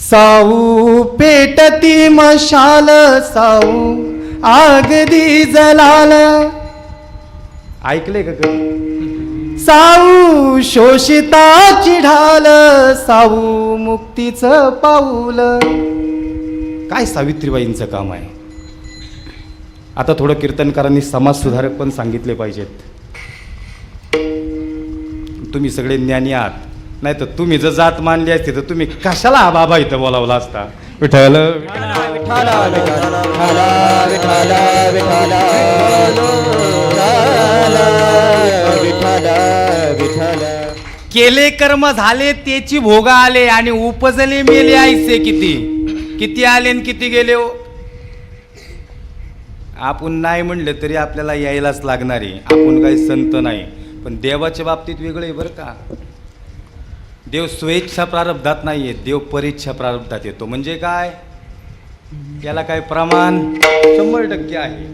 साऊ पेटती मशाल साऊ आगदी जलाल. ऐकले का साऊ शोषिता चिढाल साऊ मुक्तीचं पाऊल. काय सावित्रीबाईंचं काम आहे? आता थोडं कीर्तनकारांनी समाज सुधारक पण सांगितले पाहिजेत. तुम्ही सगळे ज्ञानी आहात. नाही तर तुम्ही जर जात मानली असती तर तुम्ही कशाला हा बाबा इथं बोलावला असता? विठ्ठल केले कर्म झाले त्याची भोगा आले आणि उपजले मेले आईसे किती? किती आले आणि किती गेले हो? आपण नाही म्हणलं तरी आपल्याला यायलाच लागणार आहे. आपण काही संत नाही. पण देवाच्या बाबतीत वेगळं आहे बरं का? देव स्वेच्छा प्रारब्धात नाही येत देव परीच्छा प्रारब्धात येतो. म्हणजे काय? याला काय प्रमाण? शंभर टक्के आहे.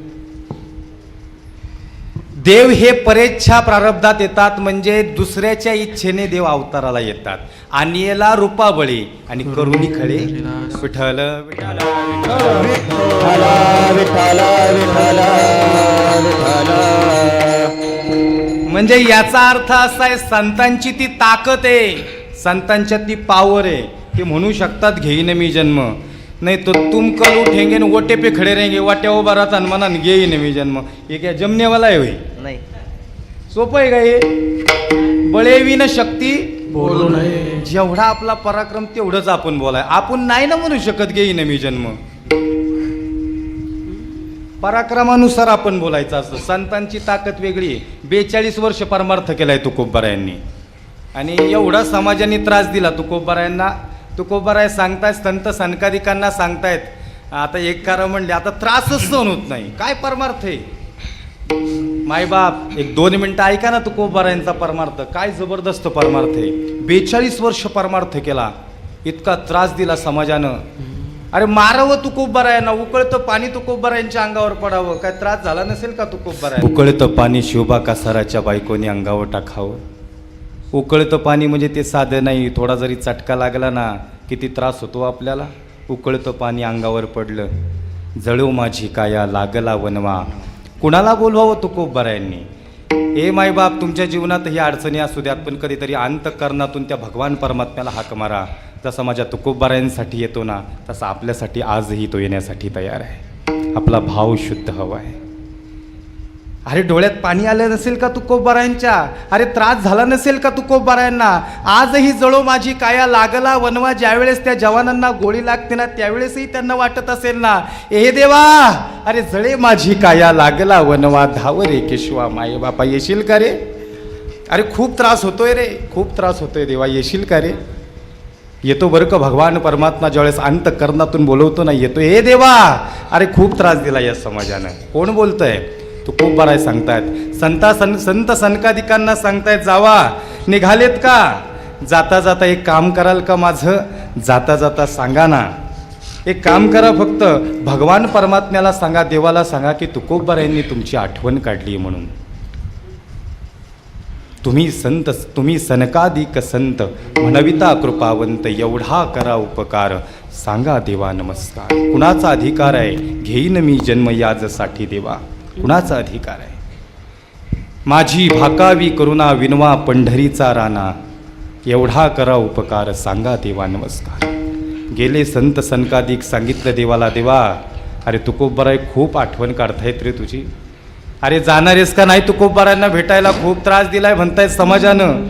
देव हे परेच्छा प्रारब्धात येतात म्हणजे दुसऱ्याच्या इच्छेने देव अवताराला येतात. आणि याला रूपाबळी आणि करुणी खळे. विठल विठ्ठल. म्हणजे याचा अर्थ असा आहे संतांची ती ताकद आहे. संतांच्या ती पावर आहे. ते म्हणू शकतात घेईन मी जन्म. नाही तो तुम कल उठेंगे न ओटे पे खडे रहेंगे वाट्या उभा राहतात मनान घेईन मी जन्म. हे काय जमनेवाला आहे होय. नाही. सोपं आहे का हे? बळेविन शक्ती बोलू नये. जेवढा आपला पराक्रम तेवढंच आपण बोलाय. आपण नाही ना म्हणू शकत घेईन मी जन्म. पराक्रमानुसार आपण बोलायचं असतं. संतांची ताकद वेगळी आहे. बेचाळीस वर्ष परमार्थ केलाय तुकोबारायांनी. आणि एवढा समाजाने त्रास दिला. तुकोबारायांना तुकोबाराय सांगतायत संत सनकादिकांना सांगतायत. आता एक कारण म्हणले आता त्रासच सहन होत नाही. काय परमार्थ आहे? मायबाप एक दोन मिनटं ऐका ना तुकोबारायांचा परमार्थ. काय जबरदस्त परमार्थ आहे. बेचाळीस वर्ष परमार्थ केला. इतका त्रास दिला समाजानं. अरे मारावं तुकोबारायांना. उकळतं पाणी तुकोबारायांच्या अंगावर पडावं. काय त्रास झाला नसेल का तुकोबाराय उकळतं पाणी शिवबा कासाराच्या बायकोनी अंगावर टाकावं? उकळतं पाणी म्हणजे ते साधं नाही. थोडा जरी चटका लागला ना किती त्रास होतो आपल्याला? उकळतं पाणी अंगावर पडलं. जळू माझी काया लागला वनवा कुणाला बोलवावं तुकोपबाऱ्यांनी ए माय मायबाप तुमच्या जीवनात ही अडचणी असू द्यात पण कधीतरी अंतकरणातून त्या भगवान परमात्म्याला हाक मारा. जसा माझ्या तुकोबारायांसाठी येतो ना तसा आपल्यासाठी आजही तो येण्यासाठी तयार आहे. आपला भाव शुद्ध हवा आहे. अरे डोळ्यात पाणी आलं नसेल का तुकोबारायांच्या? अरे त्रास झाला नसेल का तुकोबारायांना? आजही जळो माझी काया लागला वनवा ज्यावेळेस त्या जवानांना गोळी लागते ना त्यावेळेसही त्यांना वाटत असेल ना. ए देवा! अरे जळे माझी काया लागला वनवा धाव रे केशवा माये बापा येशील का रे? अरे खूप त्रास होतोय रे खूप त्रास होतोय देवा येशील का रे? येतो बरं का भगवान परमात्मा ज्यावेळेस अंतकरणातून बोलवतो ना येतो. ए देवा! अरे खूप त्रास दिला या समाजानं. कोण बोलतंय? तो खूप बराय सांगतायत. संता सन संत सनकादिकांना सांगतायत जावा निघालेत का? जाता जाता एक काम कराल का माझं? जाता जाता सांगा ना. एक काम करा फक्त भगवान परमात्म्याला सांगा देवाला सांगा की तुकोबरायांनी तुमची आठवण काढली म्हणून. तुम्ही संत तुम्ही सनकादिक संत म्हणविता कृपावंत एवढा करा उपकार. सांगा देवा नमस्कार. कुणाचा अधिकार आहे? घेईन मी जन्म याजसाठी देवा. कुणाचा अधिकार आहे? माझी भाकावी करुणा विनवा पंढरीचा राणा एवढा करा उपकार सांगा देवा नमस्कार. गेले संत सनकादिक सांगितलं देवाला देवा अरे तुकोबराय खूप आठवण काढतायत रे तुझी. अरे जाणारेस का नाही तुकोबरांना भेटायला? खूप त्रास दिलाय म्हणतायत समाजानं.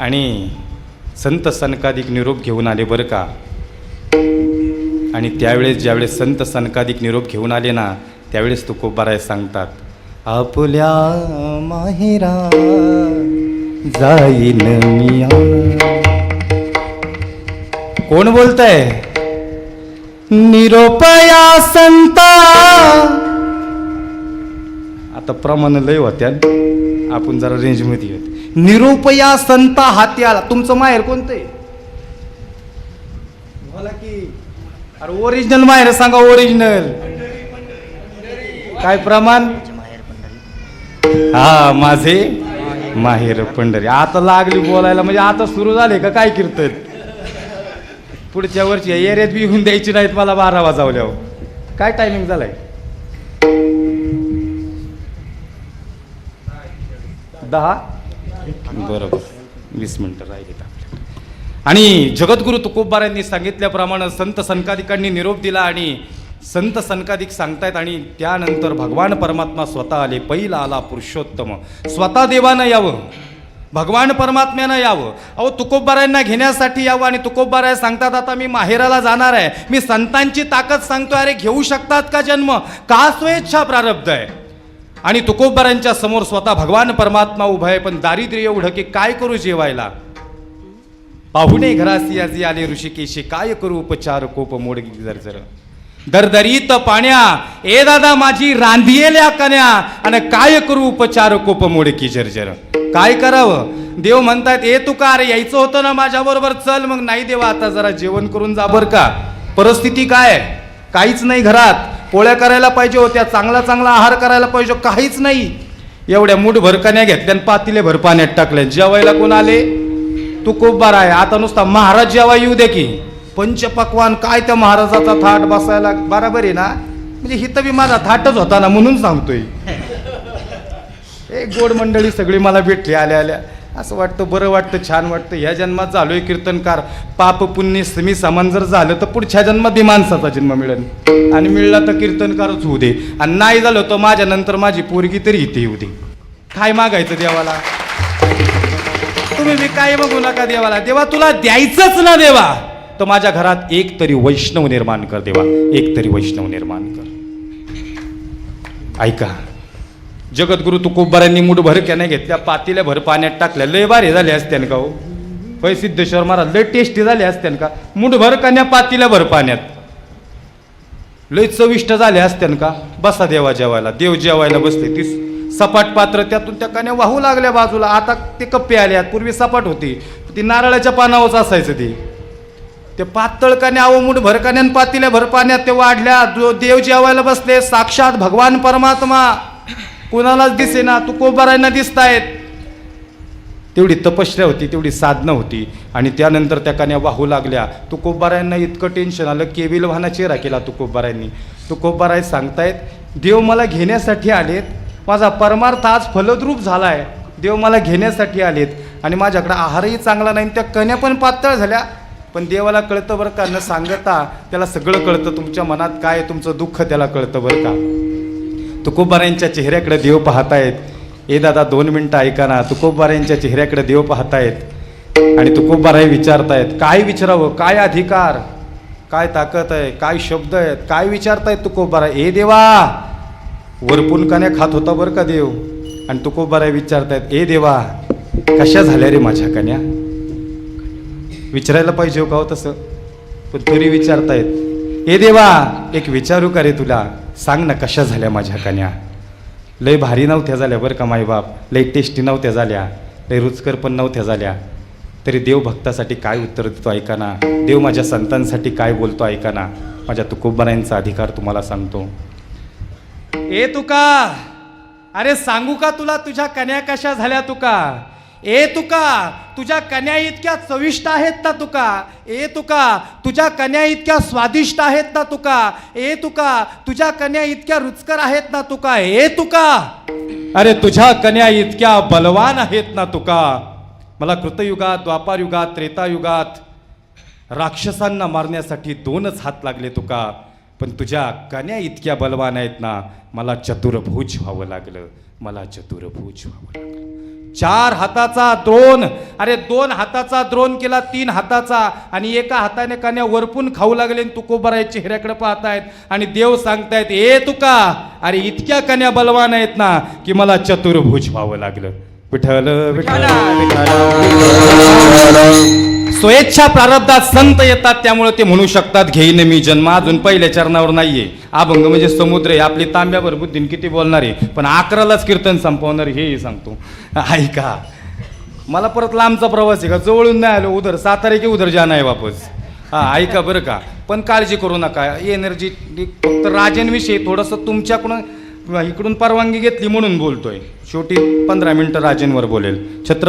आणि संत सनकादिक निरोप घेऊन आले बरं का? आणि त्यावेळेस ज्यावेळेस संत सनकादिक निरोप घेऊन आले ना त्यावेळेस तुकोबाराय सांगतात आपल्या माहेरा जाईन मिया कोण बोलतय? निरोपया संता. आता प्रमाण लय होत्या. आपण जरा रेंजमध्ये येत निरोपया संता हाती आला तुमचं माहेर कोणतं आहे बोला की. अरे ओरिजिनल माहेर सांगा ओरिजिनल काय प्रमाण? हा माझे माहेर पंढरी. आता लागली बोलायला म्हणजे आता सुरू झाले का काय कीर्तन? पुढच्या वर्षी एरियात बी येऊन द्यायची नाहीत मला बारा वाजवल्यावर. काय टायमिंग झालाय? दहा? बरोबर वीस मिनिटं राहिली आपल्याकडे. आणि जगद्गुरु तुकोबारांनी सांगितल्याप्रमाणे संत संकादिकांनी निरोप दिला आणि संत संकादिक सांगतायत आणि त्यानंतर भगवान परमात्मा स्वतः आले. पहिला आला पुरुषोत्तम. स्वतः देवानं यावं. भगवान परमात्म्यानं यावं. अहो तुकोबारायांना घेण्यासाठी यावं आणि तुकोबाराय सांगतात आता मी माहेराला जाणार आहे. मी संतांची ताकद सांगतोय. अरे घेऊ शकतात का जन्म? का स्वेच्छा प्रारब्ध आहे? आणि तुकोबारांच्या समोर स्वतः भगवान परमात्मा उभा आहे. पण दारिद्र्य एवढं की काय करू जेवायला? पाहुणे घरासी आजी आले ऋषिकेशी काय करू? उपचार कोप मोडगी जरजर. दरदरीत पाण्या ए दादा माझी रांधियेल्या कन्या आणि काय करू उपचार कोप मोडकी जर्जर? काय करावं? देव म्हणतायत ए तू का अरे यायचं होतं ना माझ्या बरोबर चल मग. नाही देवा आता जरा जेवण करून जा बर का. परिस्थिती काय? काहीच नाही घरात. पोळ्या करायला पाहिजे होत्या चांगला चांगला आहार करायला पाहिजे काहीच नाही. एवढ्या मूठ भरकण्या घेतल्या आणि पातीले भर पाण्यात टाकल्या. जेवायला कोण आले? तू खूप बरा आहे आता नुसता महाराज जेव्हा येऊ दे की. पंचपक्वान काय त्या महाराजाचा थाट बसायला बराबर आहे ना? म्हणजे हिथं बी माझा थाटच होता ना म्हणून सांगतोय. एक गोड मंडळी सगळी मला भेटली आल्या आल्या. असं वाटतं बरं वाटतं छान वाटतं. ह्या जन्मात झालोय कीर्तनकार. पाप पुण्य समी समान जर झालं तर पुढच्या जन्मात बी माणसाचा जन्म मिळेल. आणि मिळला तर कीर्तनकारच होऊ दे. आणि नाही झालं तर माझ्या नंतर माझी पोरगी तरी इथे येऊ दे. काय मागायचं देवाला? तुम्ही मी काय बघू नका देवाला. देवा तुला द्यायचंच ना देवा. तर माझ्या घरात एक तरी वैष्णव निर्माण कर देवा. एक तरी वैष्णव निर्माण कर. ऐका. जगद्गुरु तुकोबारांनी मुठभर नाही घेतल्या पातीला भर पाण्यात टाकल्या. लय भारी झाले असते का हो? पै सिद्धेश्वर महाराज लय टेस्टी झाले असत्यान का? मुठभर कन्या पातीला भर पाण्यात. लय चविष्ट झाले असते का? बसा देवा जेवायला. देव जेवायला बसते ती सपाट पात्र त्यातून त्या कन्या वाहू लागल्या बाजूला. आता ते कप्पे आले आहेत पूर्वी सपाट होती. ती नारळाच्या पानावरच असायचं ती. ते पातळ कन्या अहो मुठ पातील्या भर पाण्यात ते वाढल्या. जो देव जेवायला बसले साक्षात भगवान परमात्मा. कुणालाच दिसेना तू कोबारायना दिसतायत. तेवढी तपश्चर्या होती तेवढी साधनं होती. आणि त्यानंतर त्या कन्या वाहू लागल्या. तुकोबारायांना इतकं टेन्शन आलं केविल वाहना चेहरा केला तुकोबारायांनी तुकोबाराय सांगतायत देव मला घेण्यासाठी आलेत. माझा परमार्थ आज फलद्रूप झाला आहे देव मला घेण्यासाठी आलेत. आणि माझ्याकडे आहारही चांगला नाही त्या कन्या पण पातळ झाल्या. पण देवाला कळतं बरं का न सांगता त्याला सगळं कळतं. तुमच्या मनात काय तुमचं दुःख त्याला कळतं बरं का? तुकोबाऱ्यांच्या चेहऱ्याकडे देव पाहतायत. ए दादा दोन मिनटं ऐका ना. तुकोबाऱ्यांच्या चेहऱ्याकडे देव पाहतायत. आणि तुकोबाराही विचारतायत. काय विचारावं? काय अधिकार? काय ताकद आहे? काय शब्द आहेत? काय विचारतायत तुकोबारा ए देवा! वरपून कन्या खात होता बरं का देव? आणि तुकोबाराय विचारतायत ए देवा कशा झाल्या रे माझ्या कन्या? विचारायला पाहिजे हो का हो तसं? पण तरी विचारतायत. ए देवा एक विचारू का रे तुला? सांग ना कशा झाल्या माझ्या कन्या लय भारी नव्हत्या झाल्या बरं का माईबाप? लय टेस्टी नव्हत्या झाल्या. लय रुचकर पण नव्हत्या झाल्या. तरी देव भक्तासाठी काय उत्तर देतो ऐकाना देव माझ्या संतांसाठी काय बोलतो ऐकाना माझ्या तुकोबरायांचा अधिकार तुम्हाला सांगतो. ए तुका अरे सांगू का तुला तुझ्या कन्या कशा झाल्या तुका? ए तुका तुझ्या कन्या इतक्या चविष्ट आहेत ना तुका. ए तुका तुझ्या कन्या इतक्या स्वादिष्ट आहेत ना तुका. ए तुका तुझ्या कन्या इतक्या रुचकर आहेत ना तुका. ए तुका. अरे तुझ्या कन्या इतक्या बलवान आहेत ना तुका. मला कृतयुगात द्वापारयुगात त्रेतायुगात राक्षसांना मारण्यासाठी दोनच हात लागले तुका. पण तुझ्या कन्या इतक्या बलवान आहेत ना मला चतुर्भुज व्हावं लागलं. मला चतुर्भुज व्हावं लागलं. चार हाताचा द्रोण. अरे दोन हाताचा द्रोण केला तीन हाताचा. आणि एका हाताने कन्या वरपून खाऊ लागले आणि तुकोबराय चेहऱ्याकडे पाहतायत. आणि देव सांगतायत ए तुका अरे इतक्या कन्या बलवान आहेत ना की मला चतुर्भुज व्हावं लागलं. विठल विठल स्वेच्छा प्रारब्धात संत येतात त्यामुळे ते म्हणू शकतात घेईन मी जन्म अजून पहिल्या चरणावर नाहीये. अभंग म्हणजे समुद्र आहे आपली तांब्यावर बुद्धीन किती बोलणार आहे? पण अकरालाच कीर्तन संपवणार हेही सांगतो. ऐका मला परत लांबचा प्रवास आहे का? जवळून नाही आलो उधर सातारा की उधर जाणं आहे वापस? हा ऐका बरं का पण काळजी करू नका एनर्जी फक्त राजनविषयी थोडंसं तुमच्याकडून इकडून परवानगी घेतली म्हणून बोलतोय. शेवटी पंधरा मिनिटं राजेंवर बोलेल. छत्र